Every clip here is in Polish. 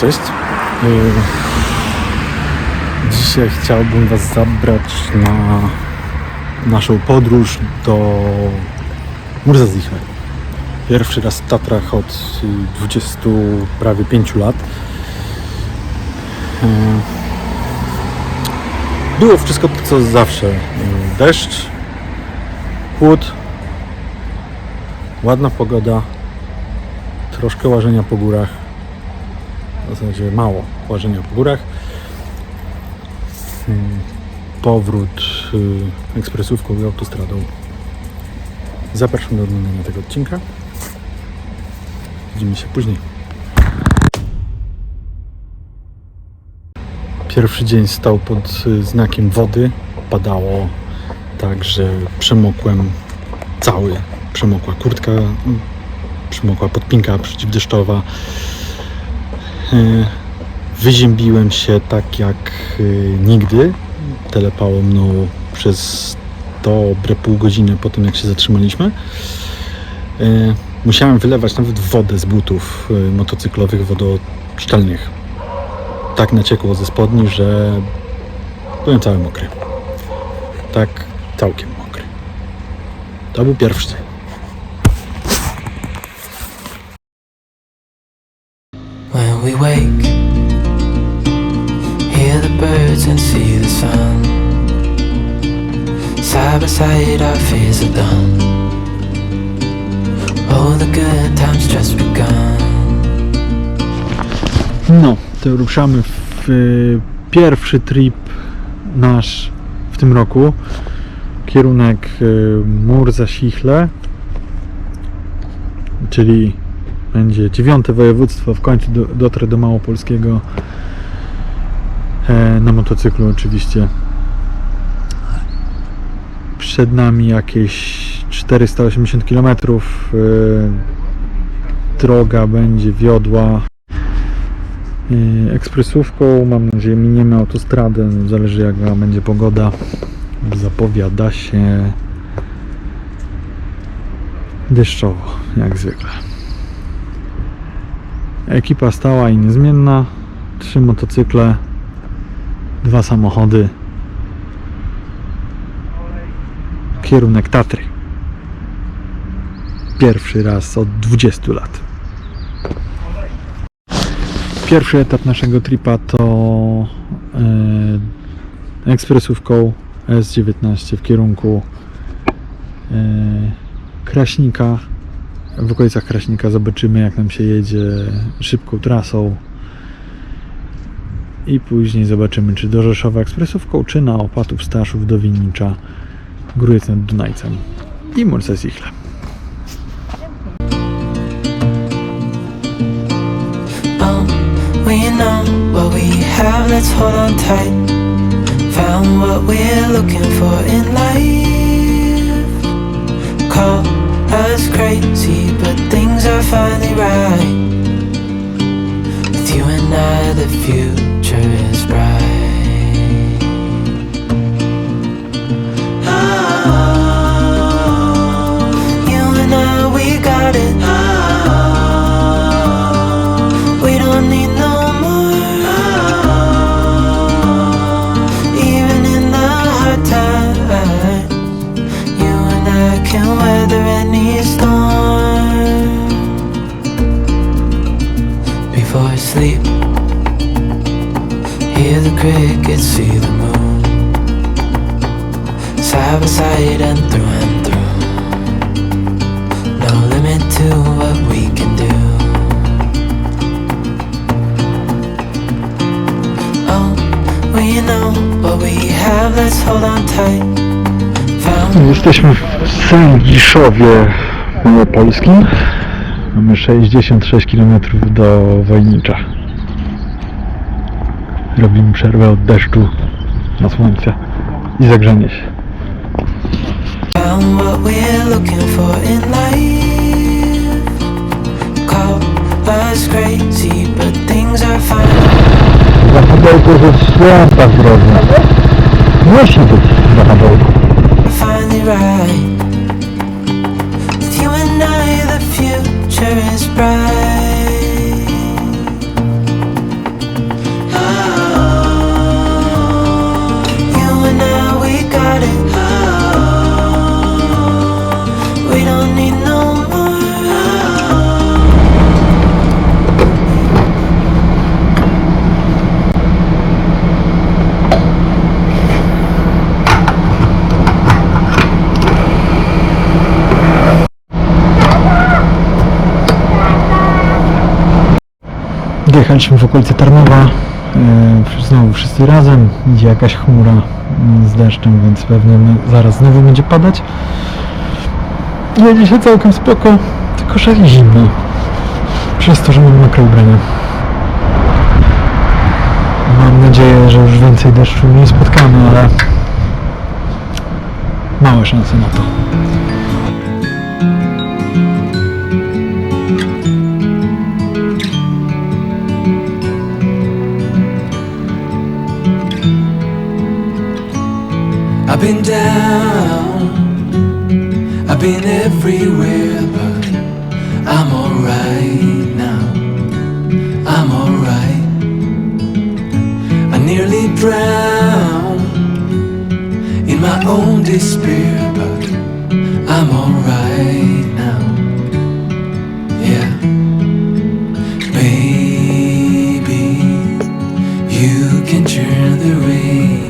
Cześć, cześć. Yy, Dzisiaj chciałbym Was zabrać na naszą podróż do Murzazichle. Pierwszy raz w Tatrach od y, 20 prawie 5 lat. Yy, Było wszystko to, co zawsze. Deszcz, chłód, ładna pogoda, troszkę łażenia po górach w zasadzie mało łażenia po górach. Mm, Powrót y, ekspresówką i autostradą. Zapraszam do oglądania tego odcinka. Widzimy się później. Pierwszy dzień stał pod y, znakiem wody. Padało tak, że przemokłem cały. Przemokła kurtka, y, przemokła podpinka przeciwdeszczowa. E, Wyziębiłem się tak jak e, nigdy. Telepało mną przez dobre pół godziny po tym, jak się zatrzymaliśmy. E, Musiałem wylewać nawet wodę z butów motocyklowych, wodoszczelnych. Tak naciekło ze spodni, że byłem cały mokry. Tak całkiem mokry. To był pierwszy we wake, hear the birds and see the sun. Side by side, our fears are done. Oh, the good times just begun. No, to ruszamy w y, pierwszy trip nasz w tym roku. Kierunek y, Murza-Sichle, czyli będzie dziewiąte województwo. W końcu do, dotrę do Małopolskiego e, na motocyklu oczywiście. Przed nami jakieś 480 km. Y, droga będzie wiodła Yy, ekspresówką. Mam nadzieję, miniemy autostradę. Zależy jaka będzie pogoda. Zapowiada się deszczowo, jak zwykle. Ekipa stała i niezmienna. Trzy motocykle, dwa samochody. Kierunek Tatry. Pierwszy raz od 20 lat. Pierwszy etap naszego tripa to e, ekspresówką S19 w kierunku e, Kraśnika. W okolicach Kraśnika zobaczymy jak nam się jedzie szybką trasą i później zobaczymy czy do Rzeszowa ekspresówką, czy na Opatów, Staszów, do Winnicza, Grójec nad Dunajcem i on tight. Found what we're looking for in life. Call us crazy, but things are finally right. With you and I, the future is bright. Oh, you and I, we got it. Crickets, see the moon. Side by side and through and through. No limit to what we can do. Oh, we know what we have, let's hold on tight. Jesteśmy w Sędziszowie Małopolskim. Mamy 66 km do Wojnicza. Robimy przerwę od deszczu na słońce i zagrzanie się. found what we're looking for in life. Call us Przyjechaliśmy w okolice Tarnowa. Yy, Znowu wszyscy razem. Idzie jakaś chmura z deszczem, więc pewnie zaraz znowu będzie padać. Jedzie się całkiem spoko, tylko że zimno. Przez to, że mam mokre ubrania. Mam nadzieję, że już więcej deszczu nie spotkamy, ale małe szanse na to. Been down, I've been everywhere, but I'm alright now. I'm alright. I nearly drowned in my own despair, but I'm alright now. Yeah, baby, you can turn the rain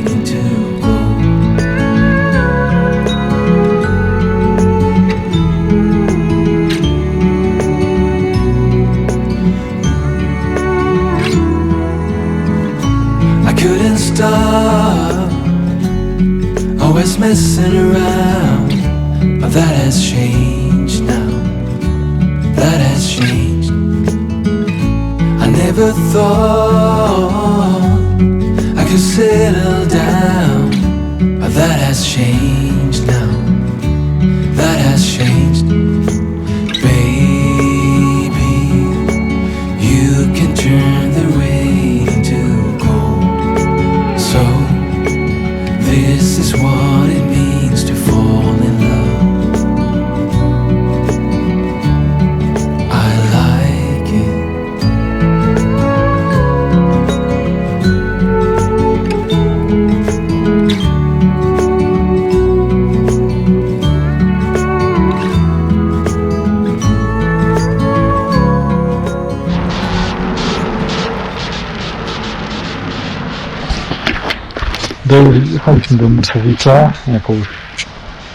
Dojechaliśmy do Musowica jakąś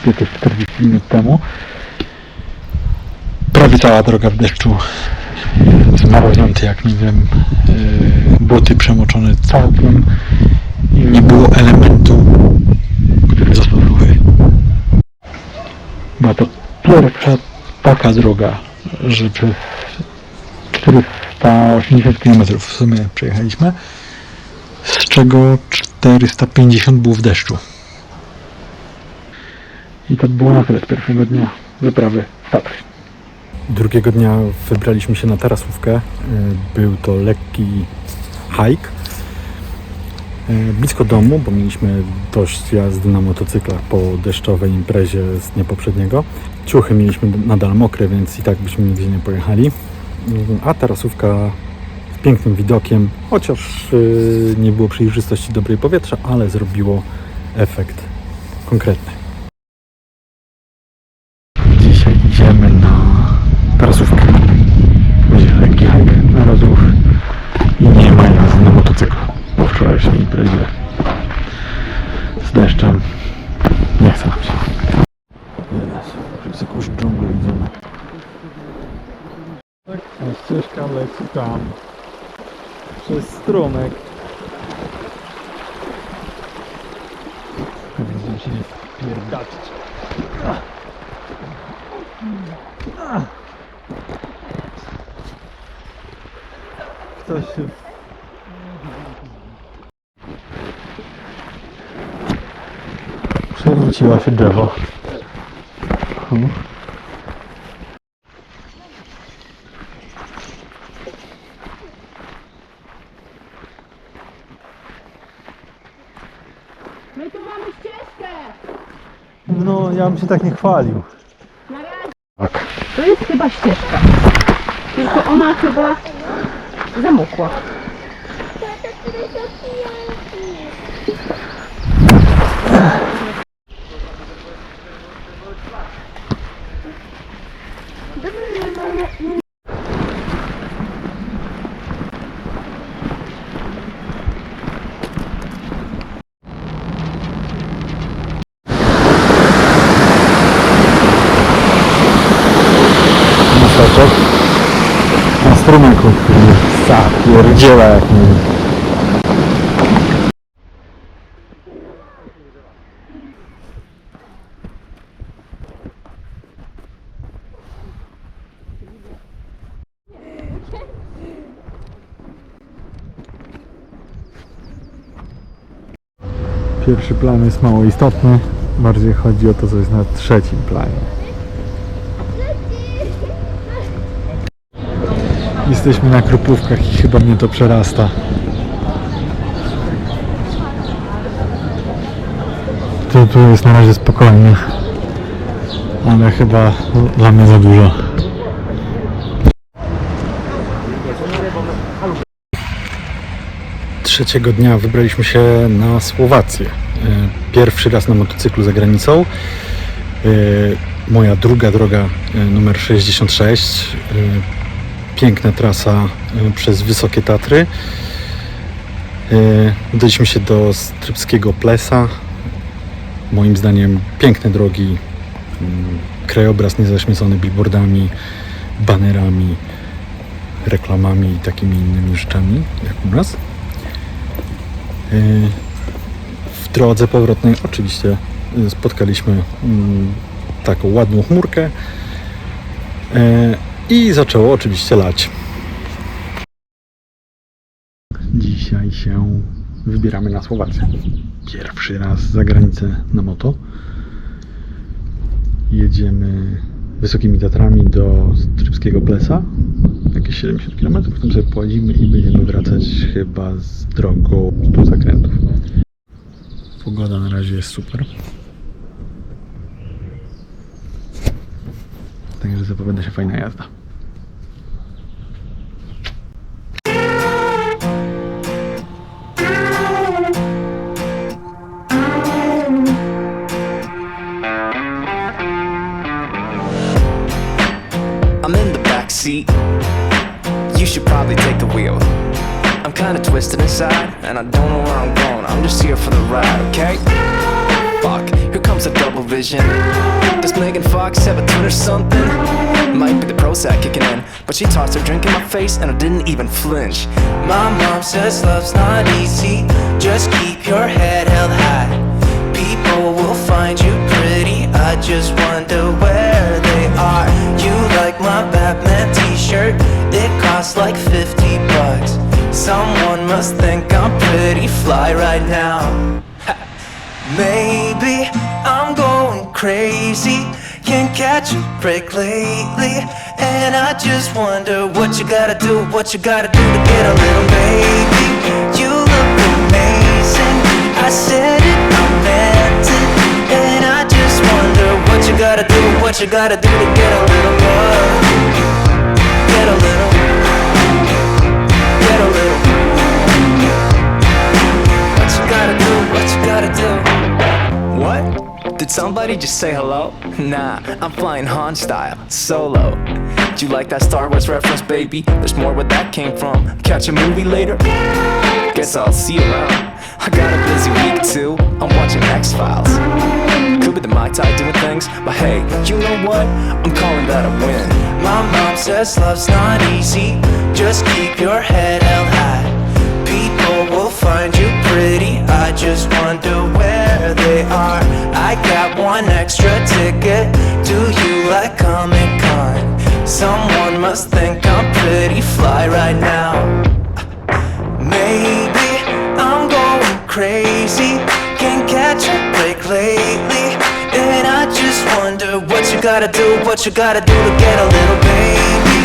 jakieś 40 minut temu. Prawie cała droga w deszczu. Zmarznięty jak nie wiem. yy, Buty przemoczone całkiem. I nie było elementu, który został suchy. Była to pierwsza taka droga, że przez 480 km w sumie przejechaliśmy z czego 450 było w deszczu. I to było na tyle z pierwszego dnia wyprawy w Tatry. Drugiego dnia wybraliśmy się na tarasówkę. Y, Był to lekki hike. Y, Blisko domu, bo mieliśmy dość jazdy na motocyklach po deszczowej imprezie z dnia poprzedniego. Ciuchy mieliśmy nadal mokre, więc i tak byśmy nigdzie nie pojechali. Y, A tarasówka pięknym widokiem, chociaż yy, nie było przejrzystości dobrej powietrza, ale zrobiło efekt konkretny. Dzisiaj idziemy na tarasówkę. Będzie lekki hike na rozruch i nie ma jazdy na motocyklu. Po wczorajszej imprezie z deszczem nie chce nam się. Przez jakąś dżunglę idziemy. Ścieżka leci tam. Przez strumyk. Będziemy się pierdaczyć. Ktoś się... Przewróciła się drzewo. Hmm. My tu mamy ścieżkę! No, ja bym się tak nie chwalił. Tak. To jest chyba ścieżka. Tylko ona chyba zamokła. Masaczek. Na strumyku, który jest Zapierdziela jak nie. Pierwszy plan jest mało istotny, bardziej chodzi o to, co jest na trzecim planie. Jesteśmy na Krupówkach i chyba mnie to przerasta. Tu, tu jest na razie spokojnie, ale chyba dla mnie za dużo. Trzeciego dnia wybraliśmy się na Słowację. E, Pierwszy raz na motocyklu za granicą. E, Moja druga droga e, numer 66. E, Piękna trasa e, przez Wysokie Tatry. E, Udaliśmy się do Strypskiego Plesa. Moim zdaniem piękne drogi, krajobraz niezaśmiecony billboardami, banerami, reklamami i takimi innymi rzeczami, jak u nas. E, W drodze powrotnej oczywiście e, spotkaliśmy taką ładną chmurkę e, i zaczęło oczywiście lać. Dzisiaj się wybieramy na Słowację. Pierwszy raz za granicę na moto. Jedziemy wysokimi Tatrami do Strypskiego Plesa. Jakieś 70 km, potem sobie pojedziemy i będziemy wracać chyba z drogą do zakrętów. Pogoda na razie jest super. Także zapowiada się fajna jazda. In the back seat. You should probably take the wheel. I'm kinda twisted inside, and I don't know where I'm going. I'm just here for the ride, okay? Fuck, here comes a double vision. Does Megan Fox have a twin or something? Might be the Prozac kicking in, but she tossed her drink in my face, and I didn't even flinch. My mom says love's not easy. Just keep your head held high. People will find you pretty. I just wonder where they are. You like my Batman t-shirt? It costs like 50 bucks. Someone must think I'm pretty fly right now. Maybe I'm going crazy. Can't catch a break lately. And I just wonder what you gotta do, what you gotta do to get a little baby. You look amazing. I said what you gotta do to get a little love. Get a little. Get a little. What you gotta do, what you gotta do. What? Did somebody just say hello? Nah, I'm flying Han style, solo. Do you like that Star Wars reference, baby? There's more where that came from. Catch a movie later? Guess I'll see you around. I got a busy week too. I'm watching X Files. Be the Mai Tai doing things, but hey, you know what? I'm calling that a win. My mom says love's not easy. Just keep your head held high. People will find you pretty. I just wonder where they are. I got one extra ticket. Do you like Comic Con? Someone must think I'm pretty fly right now. Maybe I'm going crazy. Can't catch a break lately. What you gotta do, what you gotta do to get a little baby.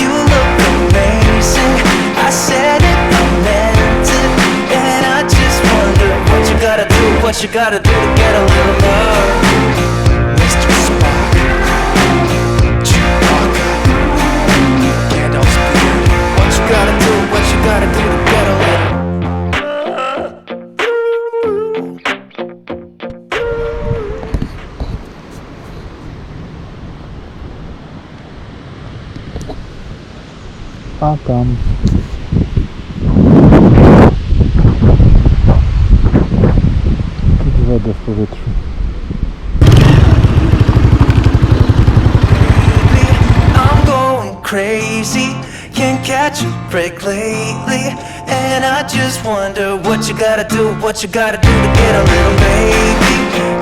You look amazing. I said it, I meant it. And I just wonder what you gotta do, what you gotta do to get a little love. Mr. Spock. Chewbacca. Gandalf's. What you gotta do, what you gotta do A tam. Wodę w powietrzu. I'm going crazy. can't catch a break lately. And I just wonder what you gotta do, what you gotta do to get a little baby.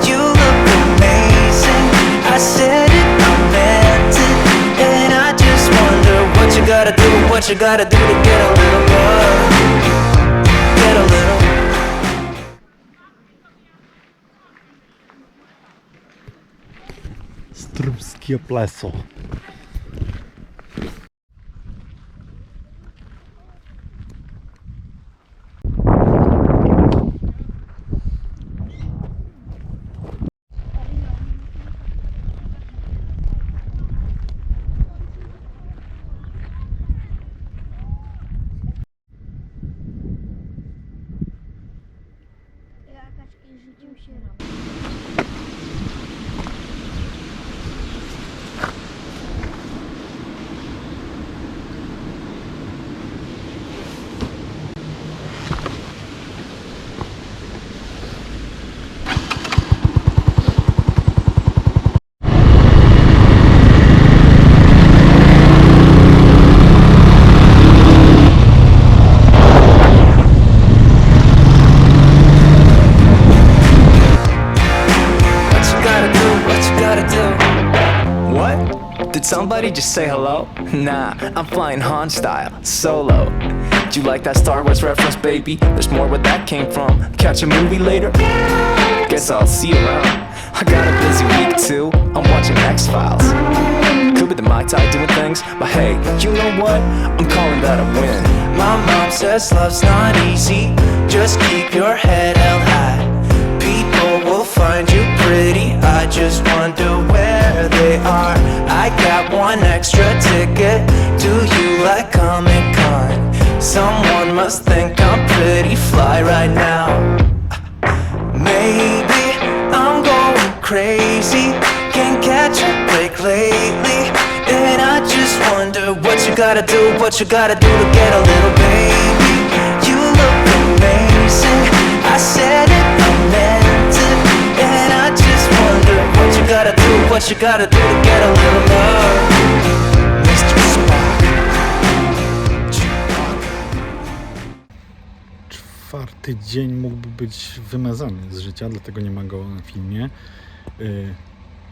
You look amazing. I said what you gotta do, what you gotta do to get a little love. Get a little. Strumskie pleso. Just say hello? Nah, I'm flying Han style, solo. Do you like that Star Wars reference, baby? There's more where that came from. Catch a movie later? Guess I'll see you around. I got a busy week too. I'm watching X Files. Could be the Mai Tai doing things, but hey, you know what? I'm calling that a win. My mom says love's not easy. Just keep your head held pretty. I just wonder where they are. I got one extra ticket. Do you like Comic Con? Someone must think I'm pretty fly right now. Maybe I'm going crazy. Can't catch a break lately. And I just wonder what you gotta do, what you gotta do to get a little baby. You look amazing. I said it, gotta do, what you gotta do to get a little. Czwarty dzień mógłby być wymazany z życia, dlatego nie ma go na filmie. Y,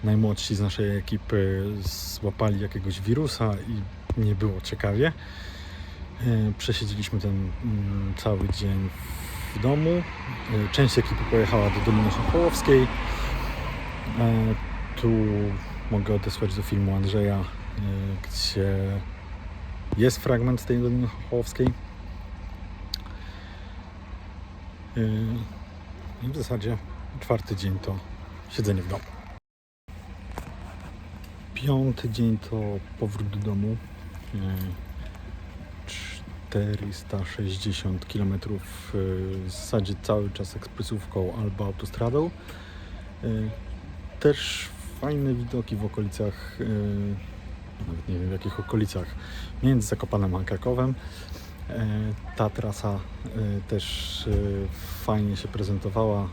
najmłodsi z naszej ekipy złapali jakiegoś wirusa i nie było ciekawie. Y, przesiedzieliśmy ten mm, cały dzień w domu. Y, część ekipy pojechała do Doliny Chochołowskiej. Y, tu mogę odesłać do filmu Andrzeja, y, gdzie jest fragment z tej Doliny Chochołowskiej. Yy, I w zasadzie czwarty dzień to siedzenie w domu. Piąty dzień to powrót do domu. Yy, 460 km w zasadzie cały czas ekspresówką albo autostradą. Też fajne widoki w okolicach, yy, nawet nie wiem w jakich okolicach, między Zakopanem a Krakowem. Ta trasa e, też e, fajnie się prezentowała.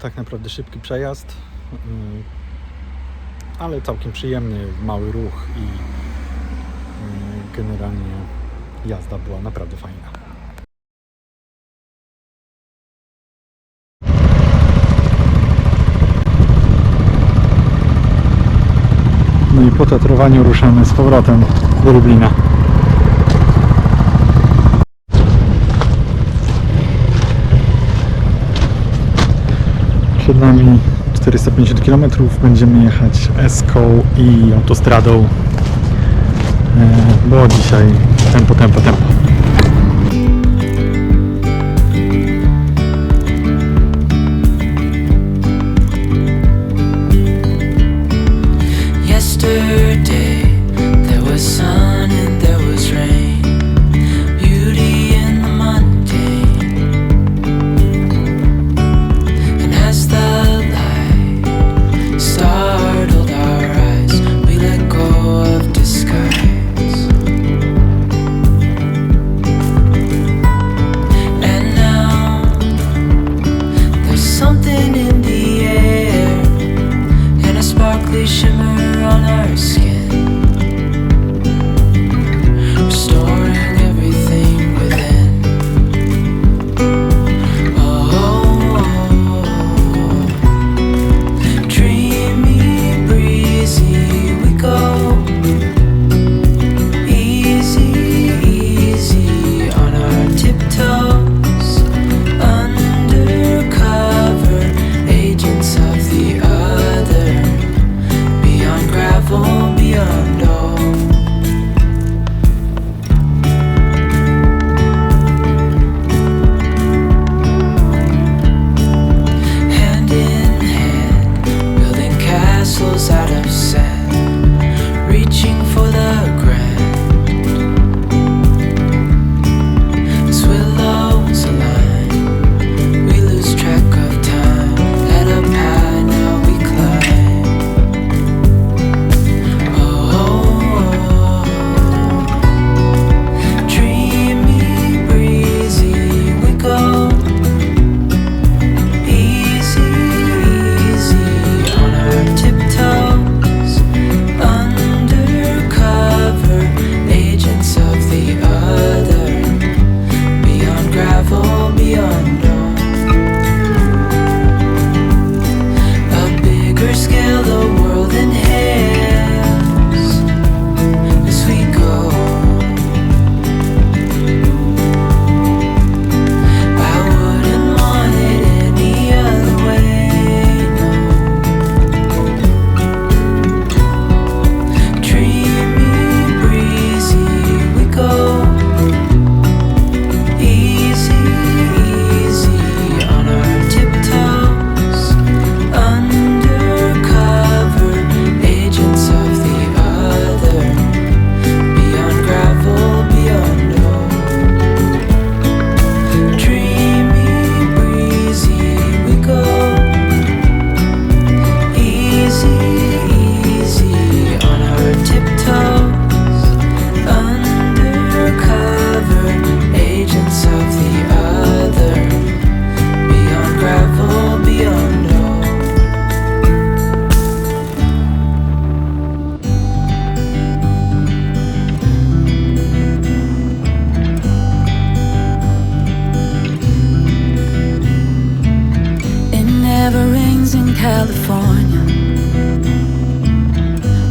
Tak naprawdę szybki przejazd, ale całkiem przyjemny, mały ruch i generalnie jazda była naprawdę fajna. No i po tatrowaniu ruszamy z powrotem do Lublina. Przed nami 450 km, będziemy jechać eską i autostradą, e, bo dzisiaj tempo, tempo, tempo.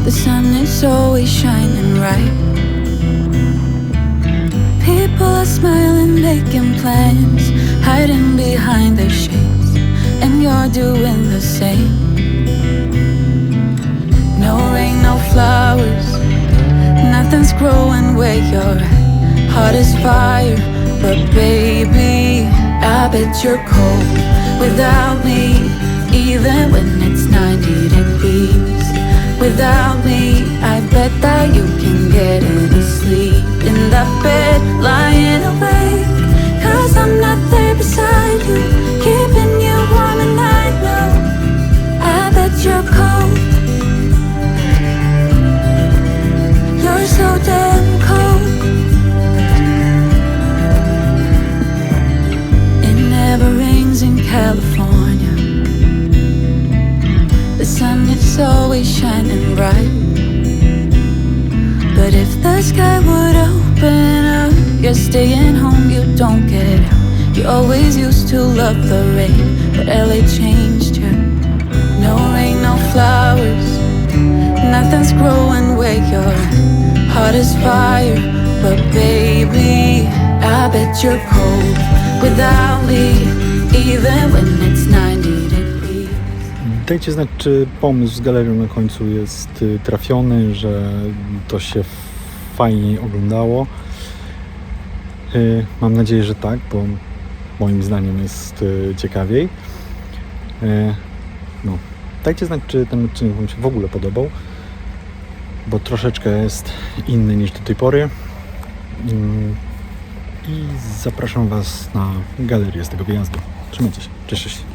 The sun is always shining bright. People are smiling, making plans, hiding behind their shades, and you're doing the same. No rain, no flowers, nothing's growing where you're at. Heart is fire, but baby, I bet you're cold without me, even when it's 90 degrees. Without me, I bet that you can get any sleep in that bed, lying awake. Cause I'm not there beside you, keeping you warm and I know. I bet you're cold. You're so damn always shining bright. But if the sky would open up, you're staying home, you don't get out. You always used to love the rain, but LA changed you. No rain, no flowers, nothing's growing where you're at. Heart is fire, but baby, I bet you're cold without me, even when it's 90 degrees. Dajcie znać, czy pomysł z galerią na końcu jest y, trafiony, że to się fajnie oglądało. Y, Mam nadzieję, że tak, bo moim zdaniem jest y, ciekawiej. No, dajcie znać, czy ten odcinek Wam się w ogóle podobał, bo troszeczkę jest inny niż do tej pory. Mm, I zapraszam Was na galerię z tego wyjazdu. Trzymajcie się. Cześć, cześć.